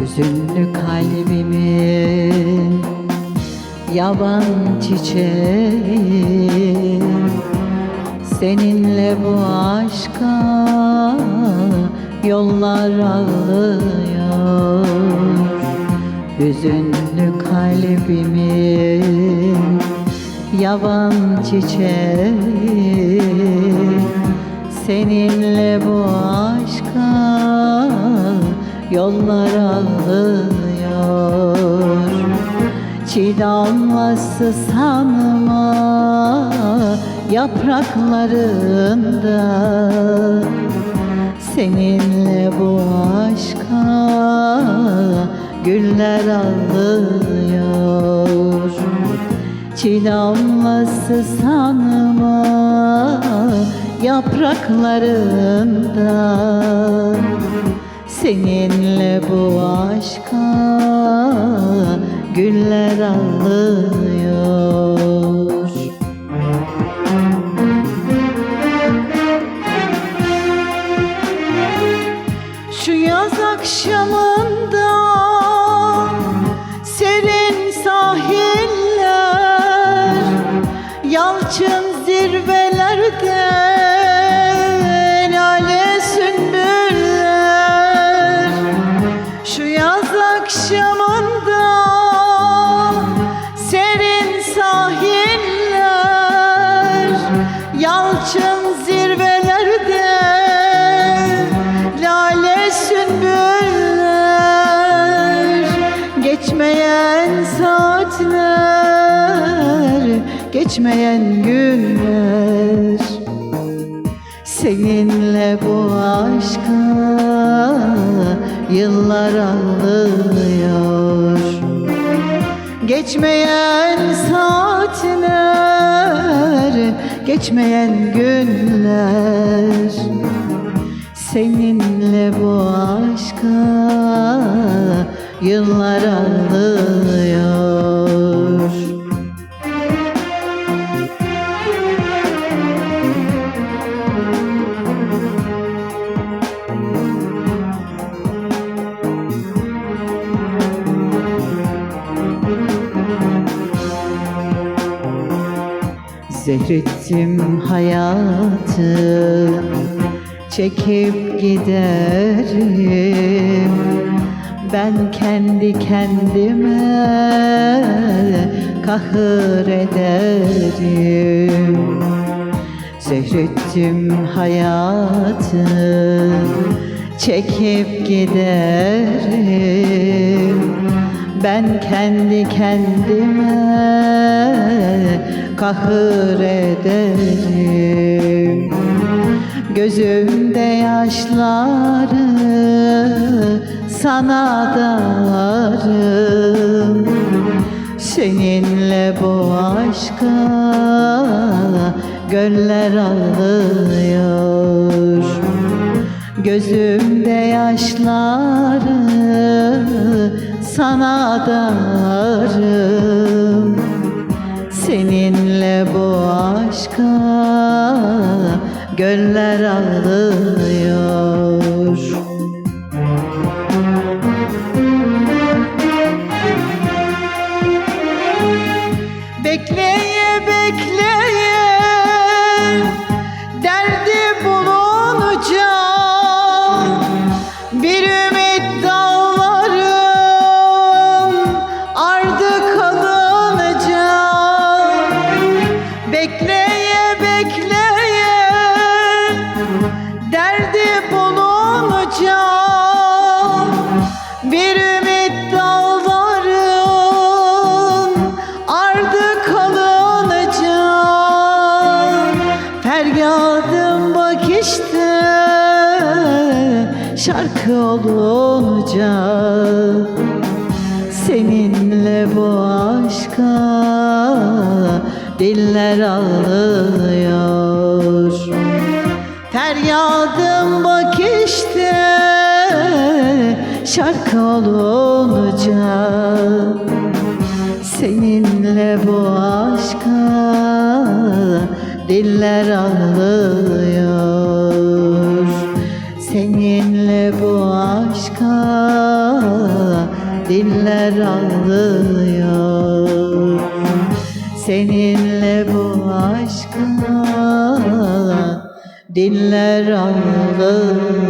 Hüzünlü kalbimin yaban çiçeği. Seninle bu aşka yollar ağlıyor Hüzünlü kalbimin yaban çiçeği. Seninle bu aşka yollar ağlıyor Çiğ sanma yapraklarında. Seninle bu aşka güller ağlıyor Çiğ damlası sanma yapraklarında Seninle bu aşka güller ağlıyor Şu yaz akşamında serin sahiller Yalçın zirvelerde akşamında serin sahiller Yalçın zirvelerde lale sümbüller Geçmeyen saatler, geçmeyen günler. Seninle bu aşka yıllar ağlıyor Geçmeyen saatler, geçmeyen günler. Seninle bu aşka yıllar ağlıyor Zehrettim hayatı Çekip giderim. Ben kendi kendime Kahır ederim. Zehrettim hayatı Çekip giderim ben kendi kendime kahır ederim. Gözümde yaşları sana darım. Seninle bu aşka göller ağlıyor Gözümde yaşları sana darım. Seninle bu aşka göller ağlıyor Bekleye bekleye. Derdi bulunacak Bir ümit dağların ardı kalınacak Feryadım bak işte şarkı olacak Seninle bu aşka diller ağlıyor Feryadım bak işte şarkı olacak Seninle bu aşka diller ağlıyor Seninle bu aşka diller ağlıyor Seninle bu aşka diller ağlıyor